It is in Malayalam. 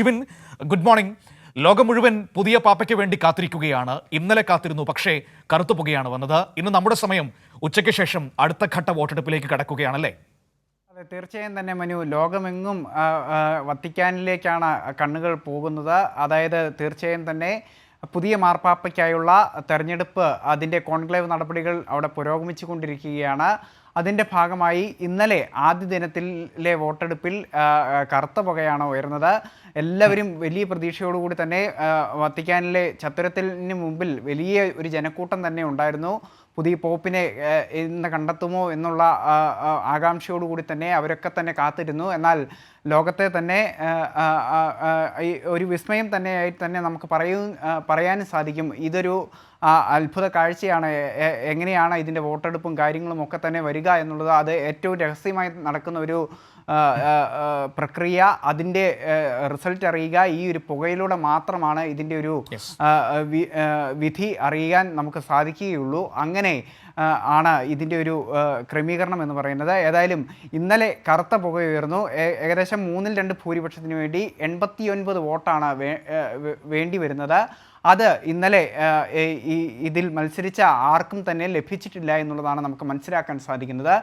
Jivin good morning. ലോകം മുഴുവൻ പുതിയ പാപ്പയ്ക്ക് വേണ്ടി കാത്തിരിക്കുകയാണ്. ഇന്നലെ കാത്തിരുന്നു പക്ഷേ കറുത്തു പുകയാണ് വന്നത്. ഇന്ന് നമ്മുടെ സമയം ഉച്ചയ്ക്ക് ശേഷം അടുത്ത ഘട്ട വോട്ടെടുപ്പിലേക്ക് കടക്കുകയാണല്ലേ അതെ തീർച്ചയായും തന്നെ മനു. ലോകമെങ്ങും വത്തിക്കാനിലേക്കാണ് കണ്ണുകൾ പോകുന്നത്. അതായത് തീർച്ചയായും തന്നെ പുതിയ മാർപ്പാപ്പയ്ക്കായുള്ള തെരഞ്ഞെടുപ്പ് അതിന്റെ കോൺക്ലേവ് നടപടികൾ അവിടെ പുരോഗമിച്ചു കൊണ്ടിരിക്കുകയാണ് അതിന്റെ ഭാഗമായി ഇന്നലെ ആദ്യ ദിനത്തിലെ വോട്ടെടുപ്പിൽ കറുത്ത പുകയാണ് ഉയർന്നത്. എല്ലാവരും വലിയ പ്രതീക്ഷയോടുകൂടി തന്നെ വത്തിക്കാനിലെ ചത്തുരത്തിന് മുമ്പിൽ വലിയ ഒരു ജനക്കൂട്ടം തന്നെ ഉണ്ടായിരുന്നു. പുതിയ പോപ്പിനെ ഇന്ന് കണ്ടെത്തുമോ എന്നുള്ള ആകാംക്ഷയോടുകൂടി തന്നെ അവരൊക്കെ തന്നെ കാത്തിരുന്നു. എന്നാൽ ലോകത്തെ തന്നെ ഒരു വിസ്മയം തന്നെയായി തന്നെ നമുക്ക് പറയും പറയാനും സാധിക്കും. ഇതൊരു അത്ഭുത കാഴ്ചയാണ്. എങ്ങനെയാണ് ഇതിന്റെ വോട്ടെടുപ്പും കാര്യങ്ങളും ഒക്കെ തന്നെ വരിക എന്നുള്ളത് അത് ഏറ്റവും രഹസ്യമായി നടക്കുന്ന ഒരു പ്രക്രിയ. അതിന്റെ റിസൾട്ട് അറിയുക. ഈ ഒരു പുകയിലൂടെ മാത്രമാണ് ഇതിന്റെ ഒരു വിധി അറിയാൻ നമുക്ക് സാധിക്കുകയുള്ളൂ. അങ്ങനെ ആണ് ഇതിന്റെ ഒരു ക്രമീകരണം എന്ന് പറയുന്നത്. ഏതായാലും ഇന്നലെ കറുത്ത പുക ഉയർന്നു. ഏകദേശം മൂന്നിൽ രണ്ട് ഭൂരിപക്ഷത്തിന് വേണ്ടി എൺപത്തിയൊൻപത് വോട്ടാണ് വേണ്ടി വരുന്നത്. അത് ഇന്നലെ ഈ- ഇതിൽ മത്സരിച്ച ആർക്കും തന്നെ ലഭിച്ചിട്ടില്ല എന്നുള്ളതാണ് നമുക്ക് മനസ്സിലാക്കാൻ സാധിക്കുന്നത്.